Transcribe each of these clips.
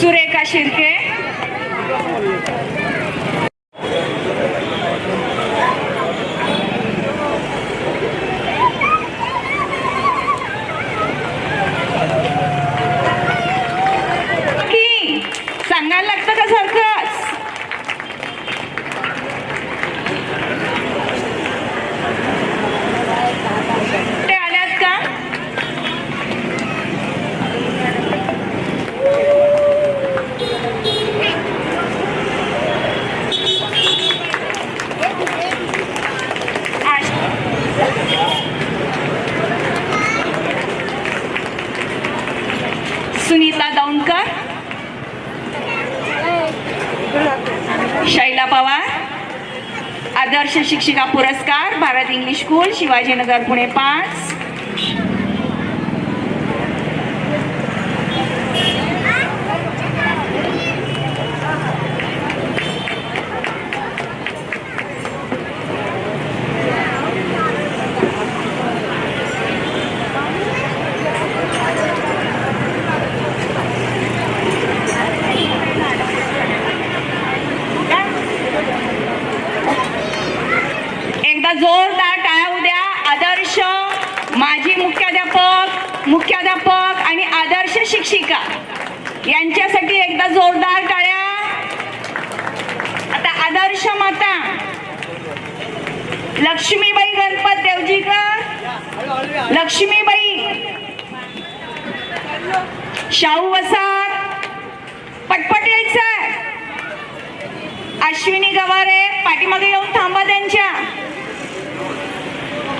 सुरेखा शिर्के की आदर्श शिक्षिका पुरस्कार भारत इंग्लिश स्कूल शिवाजीनगर पुणे पाच एकदा जोरदार टाळ्या उद्या आदर्श माजी मुख्याध्यापक मुख्याध्यापक आणि आदर्श शिक्षिका. यांच्यासाठी एकदा जोरदार टाळ्या. आता आदर्श माता. लक्ष्मीबाई गणपत देवजीकर लक्ष्मीबाई. शाहू वसात पटपट यायचं. अश्विनी गवारे पाठीमागे येऊन थांबा त्यांच्या.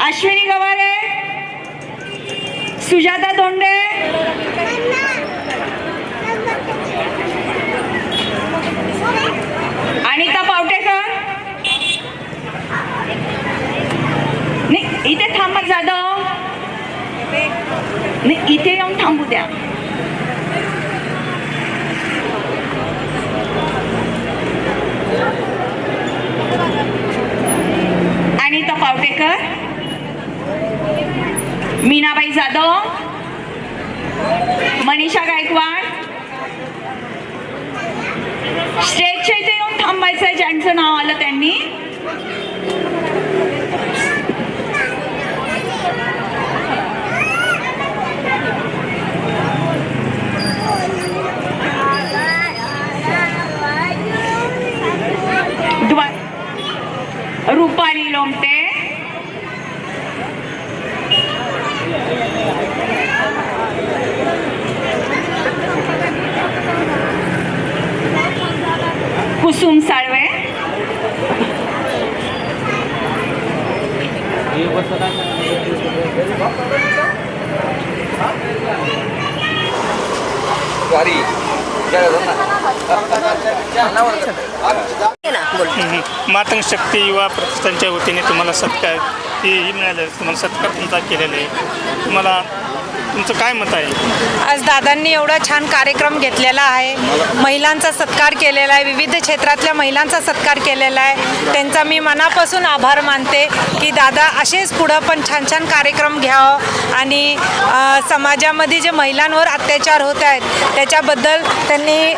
अश्विनी गवारे सुजाता तोंडे. अनिता पावटेकर. नाही इथे थांबत जाधव. नाही इथे येऊन थांबू द्या. अनिता पावटेकर. मीनाबाई जाधव मनीषा गायकवाड. स्टेजच्या इथे येऊन थांबायचं आहे ज्यांचं नाव आलं त्यांनी. द्वा रुपाली लोमटे. मातंग शक्ती युवा प्रतिष्ठानच्या वतीने तुम्हाला सत्कार ही मिळालं. तुम्हाला सत्कार तुमचा केलेला आहे. तुम्हाला तुमचं काय मत आहे? आज दादांनी एवढा छान कार्यक्रम घेतलेला आहे. महिलांचा सत्कार केलेला आहे. विविध क्षेत्रातल्या महिलांचा सत्कार केलेला आहे. त्यांचा मी मनापासून आभार मानते की दादा असेच पुढं पण छान छान कार्यक्रम घ्यावं आणि समाजामध्ये जे महिलांवर अत्याचार होत आहेत त्याच्याबद्दल त्यांनी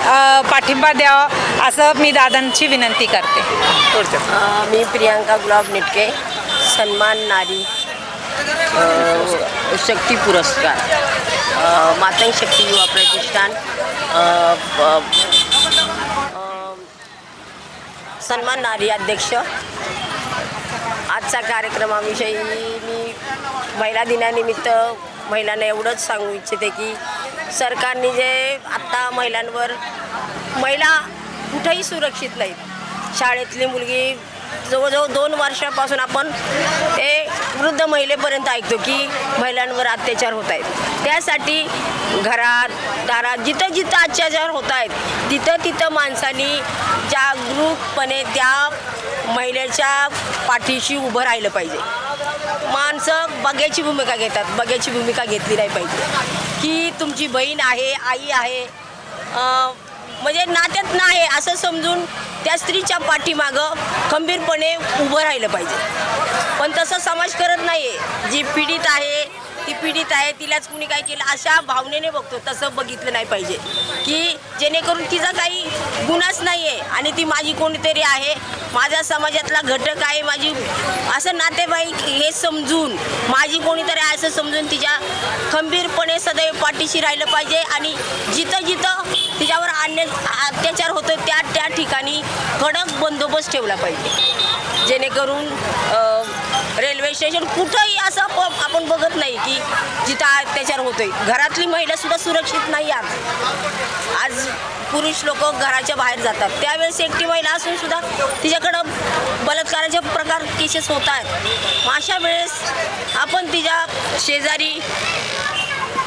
पाठिंबा द्यावा. असं मी दादांची विनंती करते. थोडक्यात. अ, मी प्रियांका गुलाब निटके सन्मान नारी अ, शक्ती पुरस्कार अ, मातंग शक्ती युवा प्रतिष्ठान अ, प- अ, सन्मान नारी अध्यक्ष. आजचा कार्यक्रमाविषयी मी महिला दिनानिमित्त महिलांना एवढंच सांगू इच्छिते की सरकारने जे आत्ता महिलांवर महिला कुठंही सुरक्षित नाहीत. शाळेतली मुलगी जवळजवळ दोन वर्षापासून आपण ते वृद्ध महिलेपर्यंत ऐकतो की महिलांवर अत्याचार होत आहेत. त्यासाठी घरात दारात जिथं जिथं अत्याचार होत आहेत तिथं तिथं माणसांनी जागरूकपणे त्या महिलेच्या पाठीशी उभं राहिलं पाहिजे. माणसं बग्याची भूमिका घेतात बग्याची भूमिका घेतली नाही पाहिजे. की तुमची बहीण आहे आई आहे म्हणजे नात्यात नाही असं समजून त्या स्त्रीच्या पाठीमागं खंबीरपणे उभं राहिलं पाहिजे. पण तसं समाज करत नाही आहे जी पीडित आहे ती पीडित आहे तिलाच कुणी काय केलं अशा भावनेने बघतो. तसं बघितलं नाही पाहिजे. की जेणेकरून तिचा काही गुन्हाच नाही आहे आणि ती माझी कोणीतरी आहे. माझ्या समाजातला घटक आहे माझी. असं नातेवाईक हे समजून माझी कोणीतरी आहे असं समजून तिच्या खंबीरपणे सदैव पाठीशी राहिलं पाहिजे आणि जिथं जिथं तिच्यावर अन्य अत्याचार होतो त्या त्या ठिकाणी कडक बंदोबस्त ठेवला पाहिजे. जेणेकरून रेल्वे स्टेशन कुठंही असं प- बघत नाही की जिथं अत्याचार होतोय. घरातली महिला सुद्धा सुरक्षित नाही आज. आज पुरुष लोक घराच्या बाहेर जातात. त्यावेळेस एकटी महिला असून सुद्धा तिच्याकडं बलात्काराचे प्रकार केसेस होत आहेत. मग अशा वेळेस आपण तिच्या शेजारी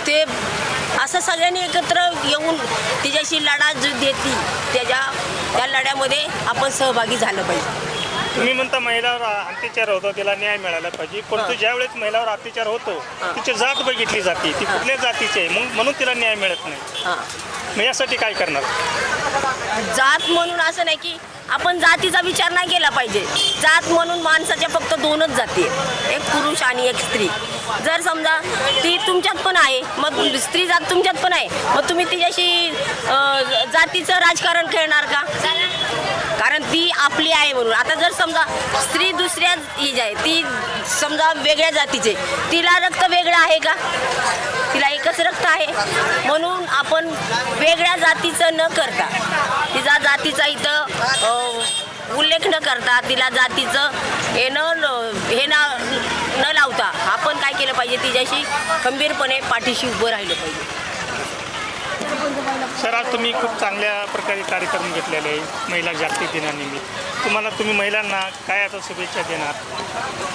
ते असं सगळ्यांनी एकत्र येऊन तिच्याशी लढा जी देती त्याच्या त्या लढ्यामध्ये आपण सहभागी झालं पाहिजे. तुम्ही म्हणता महिलावर अत्याचार होतो तिला न्याय मिळाला पाहिजे. परंतु ज्या वेळेस महिलावर अत्याचार होतो तिची जात बघितली जाते. ती कुठल्या जातीची आहे? मग म्हणून तिला न्याय मिळत नाही. मग यासाठी काय करणार? जात म्हणून असं नाही की आपण जातीचा विचार नाही केला पाहिजे. जात म्हणून माणसाच्या फक्त दोनच जाती एक पुरुष आणि एक स्त्री. जर समजा ती तुमच्यात पण आहे मग स्त्री जात तुमच्यात पण आहे मग तुम्ही तिच्याशी जातीचं राजकारण खेळणार का? कारण ती आपली आहे म्हणून. आता जर समजा स्त्री दुसऱ्या ही जी आहे ती समजा वेगळ्या जातीचे तिला रक्त वेगळं आहे का? तिला एकच रक्त आहे. म्हणून आपण वेगळ्या जातीचं न करता तिचा जातीचा इथं उल्लेख न करता तिला जातीचं हे न हे ना न लावता आपण काय केलं पाहिजे? तिच्याशी खंबीरपणे पाठीशी उभं राहिलं पाहिजे. सर आज तुम्ही खूप चांगल्या प्रकारे कार्यक्रम घेतलेले आहे महिला जागतिक दिनानिमित्त. तुम्हाला तुम्ही महिलांना काय आता शुभेच्छा देणार?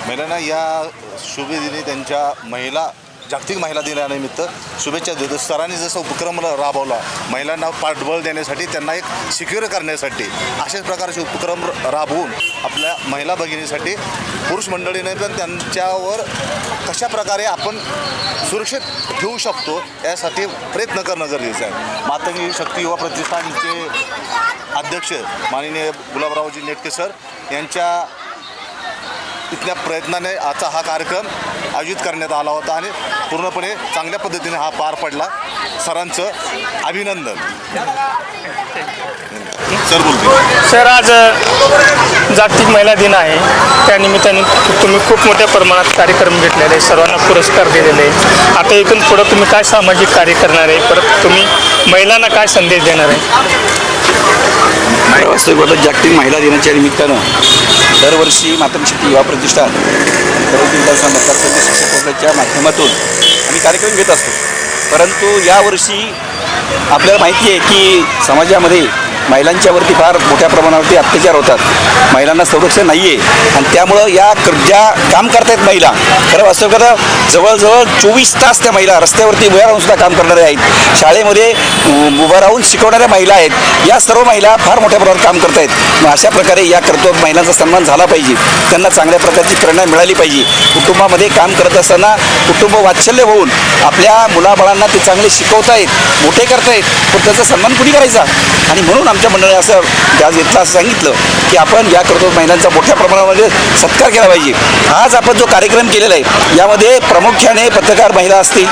महिलांना या शुभेदिनी त्यांच्या महिला जागतिक महिला दिनानिमित्त शुभेच्छा देतो. सरांनी जसं उपक्रम राबवला महिलांना पाठबळ देण्यासाठी त्यांना एक सिक्युअर करण्यासाठी अशाच प्रकारचे उपक्रम राबवून आपल्या महिला भगिनीसाठी पुरुष मंडळीने पण त्यांच्यावर कशा प्रकारे आपण सुरक्षित ठेवू शकतो यासाठी प्रयत्न करणं गरजेचं आहे. मातंगी शक्ती युवा प्रतिष्ठानचे अध्यक्ष माननीय गुलाबरावजी नेटके सर यांच्या इथल्या प्रयत्नाने आजचा हा कार्यक्रम आयोजित करण्यात आला होता आणि पूर्णपणे चांगल्या पद्धतीने हा पार पडला. सरांचं अभिनंदन. सर बोलते सर आज जागतिक महिला दिन आहे. त्यानिमित्ताने तुम्ही खूप मोठ्या प्रमाणात कार्यक्रम घेतलेले आहे सर्वांना पुरस्कार दिलेले. आहे आता इथून पुढं तुम्ही काय सामाजिक कार्य करणार आहे? परत तुम्ही महिलांना काय संदेश देणार आहे? वास्तविक होतं जागतिक महिला दिनाच्या निमित्तानं दरवर्षी मातृशक्ती युवा प्रतिष्ठान मतदारसंघ शिक्षक माध्यमातून आम्ही कार्यक्रम घेत असतो. परंतु यावर्षी आपल्याला माहिती आहे की समाजामध्ये महिलांच्यावरती फार मोठ्या प्रमाणावरती अत्याचार होतात. महिलांना संरक्षण नाही आहे आणि त्यामुळं या ज्या काम करतायत महिला खरं असं कदा जवळजवळ चोवीस तास त्या महिला रस्त्यावरती उभ्या राहून सुद्धा काम करणाऱ्या आहेत. शाळेमध्ये उ- उभं राहून शिकवणाऱ्या महिला आहेत. या सर्व महिला फार मोठ्या प्रमाणात काम करत आहेत मग अशा प्रकारे या कर्तव्य महिलांचा सन्मान झाला पाहिजे. त्यांना चांगल्या प्रकारची प्रेरणा मिळाली पाहिजे. कुटुंबामध्ये काम करत असताना कुटुंब वात्सल्य होऊन आपल्या मुलाबाळांना ते चांगले शिकवतायत मोठे करतायत पण त्याचा सन्मान कुणी करायचा? आणि म्हणून आमच्या मंडळाने असं आज घेतलं असं सांगितलं की आपण या कर्तव्य महिलांचा मोठ्या प्रमाणामध्ये सत्कार केला पाहिजे. आज आपण जो कार्यक्रम केलेला आहे यामध्ये प्रामुख्याने पत्रकार महिला असतील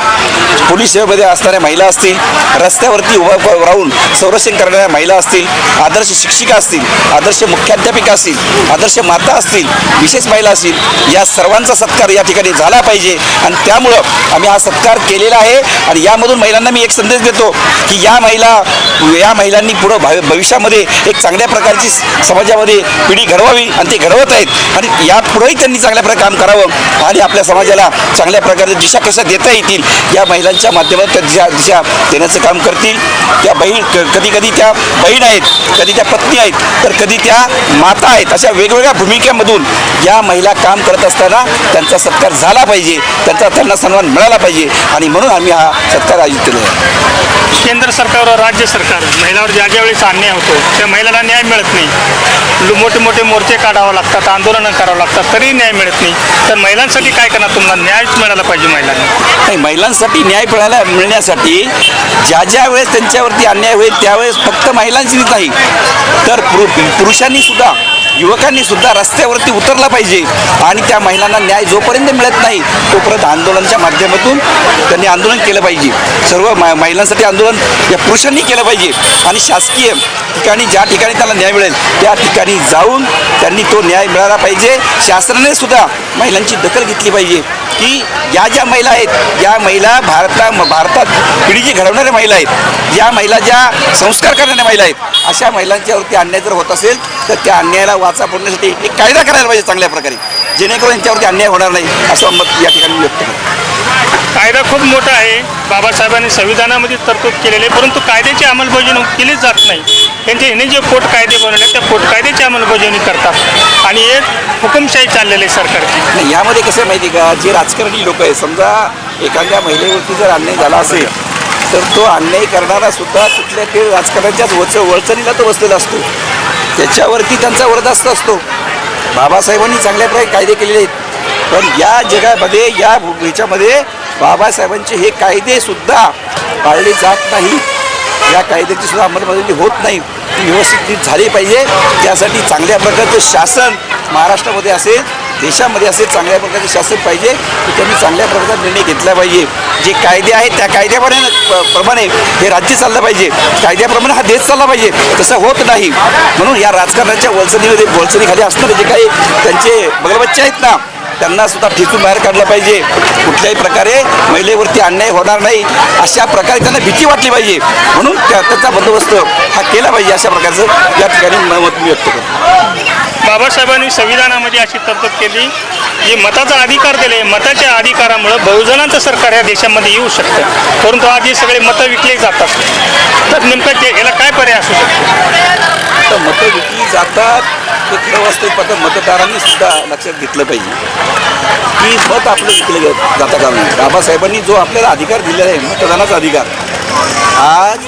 पोलीस सेवेमध्ये असणाऱ्या महिला असतील रस्त्यावरती उभा राहून संरक्षण करणाऱ्या महिला असतील आदर्श शिक्षिका असतील आदर्श मुख्याध्यापिका असतील आदर्श माता असतील विशेष महिला असतील या सर्वांचा सत्कार या ठिकाणी झाला पाहिजे. आणि त्यामुळं आम्ही हा सत्कार केलेला आहे. आणि यामधून महिलांना मी एक संदेश देतो की या महिला या महिलांनी पुढं भावी भविष्यामध्ये एक चांगल्या प्रकारची समाजामध्ये पिढी घडवावी आणि ते घडवत आहेत. आणि यापुढेही त्यांनी चांगल्या प्रकारे काम करावं आणि आपल्या समाजाला चांगल्या प्रकारे दिशा कशा देता येतील या महिलांच्या माध्यमात त्या दिशा दिशा देण्याचं काम करतील. त्या बहीण कधी कधी त्या बहीण आहेत कधी त्या पत्नी आहेत तर कधी त्या माता आहेत अशा वेगवेगळ्या भूमिकेमधून या महिला काम करत असताना त्यांचा सत्कार झाला पाहिजे त्यांचा त्यांना सन्मान मिळाला पाहिजे आणि म्हणून आम्ही हा सत्कार आयोजित केलेला आहे. केंद्र सरकार व राज्य सरकार महिलावर ज्या ज्या वेळेस अन्याय होतो त्या महिलांना न्याय मिळत नाही. मोठे मोठे मोर्चे काढावं लागतात आंदोलनं करावं लागतात तरी न्याय मिळत नाही. तर महिलांसाठी काय करणार? तुम्हाला न्यायच मिळाला पाहिजे महिलांना. नाही महिलांसाठी न्याय मिळायला मिळण्यासाठी ज्या ज्या वेळेस त्यांच्यावरती अन्याय होईल त्यावेळेस फक्त महिलांचीच नाही तर पुरु पुरुषांनी सुद्धा युवकांनी सुद्धा रस्त्यावरती उतरला पाहिजे आणि त्या महिलांना न्याय जोपर्यंत मिळत नाही तोपर्यंत आंदोलनाच्या माध्यमातून त्यांनी आंदोलन केलं पाहिजे. सर्व महिलांसाठी आंदोलन या पुरुषांनी केलं पाहिजे आणि शासकीय ठिकाणी ज्या ठिकाणी त्याला न्याय मिळेल त्या ठिकाणी जाऊन त्यांनी तो न्याय मिळाला पाहिजे. शासनाने सुद्धा महिलांची दखल घेतली पाहिजे की या ज्या महिला आहेत या महिला भारता भारतात पिढी जी घडवणाऱ्या महिला आहेत या महिला ज्या संस्कार करणाऱ्या महिला आहेत अशा महिलांच्यावरती अन्याय जर होत असेल तर त्या अन्यायाला वाचा फोडण्यासाठी एक कायदा करायला पाहिजे चांगल्या प्रकारे. जेणेकरून यांच्यावरती अन्याय होणार नाही असं मत या ठिकाणी व्यक्त करतो. कायदा खूप मोठा आहे. बाबासाहेबांनी संविधानामध्ये तरतूद केलेली आहे परंतु कायद्याची अंमलबजावणी केलीच जात नाही. त्यांचे ह्याने जे पोट कायदे बनवले त्या पोट कायद्याची अंमलबजावणी करतात. आणि एक हुकुमशाही चाललेली आहे सरकारची. नाही यामध्ये कसं आहे माहिती आहे का? जे राजकारणी लोक आहेत समजा एखाद्या महिलेवरती जर अन्याय झाला असेल तर तो अन्याय करणारा सुद्धा कुठल्या ते राजकारणाच्याच वच वळचणीला तो बसलेला असतो. त्याच्यावरती त्यांचा वरदास्त असतो. बाबासाहेबांनी चांगल्या प्रकारे कायदे केलेले आहेत. पण या जगामध्ये या भू- ह्याच्यामध्ये बाबासाहेबांचे हे कायदेसुद्धा पाळले जात नाही. या कायद्याची सुद्धा अंमलबजावणी होत नाही. ती व्यवस्थित झाली पाहिजे. त्यासाठी चांगल्या प्रकारचं शासन महाराष्ट्रामध्ये असेल. देशामध्ये असे चांगल्या प्रकारचे शासन पाहिजे की त्यांनी चांगल्या प्रकारचा निर्णय घेतला पाहिजे. जे कायदे आहेत त्या कायद्याप्रमाणे प्रमाणे हे राज्य चाललं पाहिजे. कायद्याप्रमाणे हा देश चालला पाहिजे. तसं होत नाही. म्हणून या राजकारणाच्या वळचणीमध्ये वळचणीखाली असणारे जे काही त्यांचे बगलबच्चे आहेत ना त्यांना सुद्धा ठेचून बाहेर काढलं पाहिजे. कुठल्याही प्रकारे महिलेवरती अन्याय होणार नाही अशा प्रकारे त्यांना भीती वाटली पाहिजे. म्हणून त्याचा बंदोबस्त हा केला पाहिजे अशा प्रकारचं या ठिकाणी मत मी व्यक्त करतो. बाबासाहेबांनी संविधानामध्ये अशी तरतूद केली जे मताचा अधिकार दिले मताच्या अधिकारामुळे बहुजनांचं सरकार या देशामध्ये येऊ शकतं. परंतु आज हे सगळे मतं विकले जातात. तर नेमकं ते याला काय पर्याय असू शकतो? आता मतं विकली जातात ते खरं वास्तविक पाहता मतदारांनी सुद्धा लक्षात घेतलं पाहिजे. की मत आपलं विकलं गे- जाता कामा बाबासाहेबांनी जो आपल्याला अधिकार दिलेला आहे मतदानाचा अधिकार आज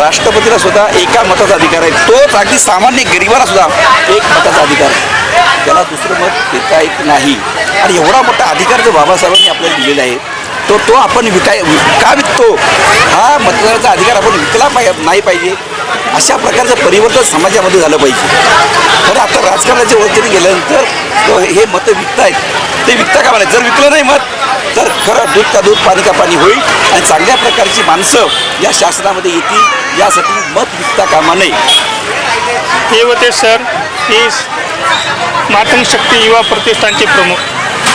राष्ट्रपतीला सुद्धा एका मताचा अधिकार आहे. तोच अगदी सामान्य गरिबाला सुद्धा एक मताचा अधिकार आहे. त्याला दुसरं मत देता येत नाही. आणि एवढा मोठा अधिकार जो बाबासाहेबांनी आपल्याला दिलेला आहे तो तो आपण विकाय विक- का विकतो हा मतदानाचा अधिकार आपण विकला पाहि नाही पाहिजे. अशा प्रकारचं परिवर्तन समाजामध्ये झालं पाहिजे. तर आता राजकारणाच्या वरती गेल्यानंतर हे मतं विकतायत ते विकता का नाही जर विकलं नाही मत तर खरं दूध का दूध पाणी का पाणी होईल आणि चांगल्या प्रकारची माणसं या शासनामध्ये येतील यासाठी मत विकता कामा नये. हे होते सर हे मातृशक्ती युवा प्रतिष्ठानचे प्रमुख.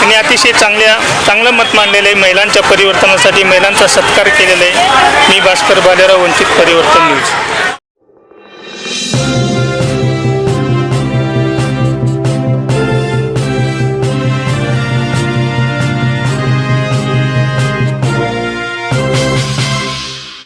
आणि अतिशय चांगल्या चांगलं मत मांडलेलं आहे. महिलांच्या परिवर्तनासाठी महिलांचा सत्कार केलेला आहे. मी भास्कर बालेराव वंचित परिवर्तन न्यूज.